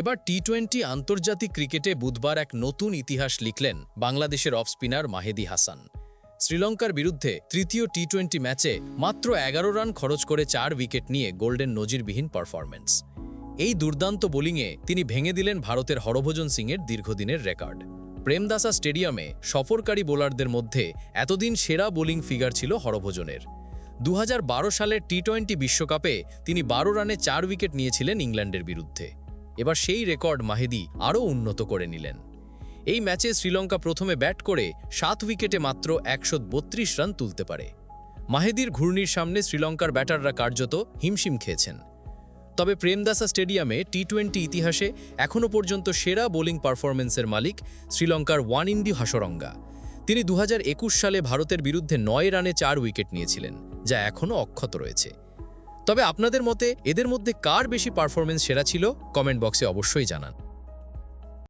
এবার T twenty আন্তর্জাতিক ক্রিকেটে বুধবার এক নতুন ইতিহাস লিখলেন বাংলাদেশের অফ স্পিনার মাহেদি হাসান। শ্রীলঙ্কার বিরুদ্ধে তৃতীয় টি টোয়েন্টি ম্যাচে মাত্র এগারো রান খরচ করে চার উইকেট নিয়ে গোল্ডেন নজিরবিহীন পারফরম্যান্স। এই দুর্দান্ত বোলিংয়ে তিনি ভেঙে দিলেন ভারতের হরভজন সিংয়ের দীর্ঘদিনের রেকর্ড। প্রেমদাসা স্টেডিয়ামে সফরকারী বোলারদের মধ্যে এতদিন সেরা বোলিং ফিগার ছিল হরভজনের। দু সালের টি টোয়েন্টি বিশ্বকাপে তিনি বারো রানে চার উইকেট নিয়েছিলেন ইংল্যান্ডের বিরুদ্ধে। এবার সেই রেকর্ড মাহেদি আরও উন্নত করে নিলেন। এই ম্যাচে শ্রীলঙ্কা প্রথমে ব্যাট করে সাত উইকেটে মাত্র একশ বত্রিশ রান তুলতে পারে। মাহেদির ঘূর্ণির সামনে শ্রীলঙ্কার ব্যাটাররা কার্যত হিমশিম খেয়েছেন। তবে প্রেমদাসা স্টেডিয়ামে টি টোয়েন্টি ইতিহাসে এখনও পর্যন্ত সেরা বোলিং পারফরমেন্সের মালিক শ্রীলঙ্কার ওয়ান ইন্ডি হাসরঙ্গা। তিনি দু হাজার একুশ সালে ভারতের বিরুদ্ধে নয় রানে চার উইকেট নিয়েছিলেন, যা এখনও অক্ষত রয়েছে। তবে আপনাদের মতে এদের মধ্যে কার বেশি পারফরমেন্স সেরা ছিল? কমেন্ট বক্সে অবশ্যই জানান।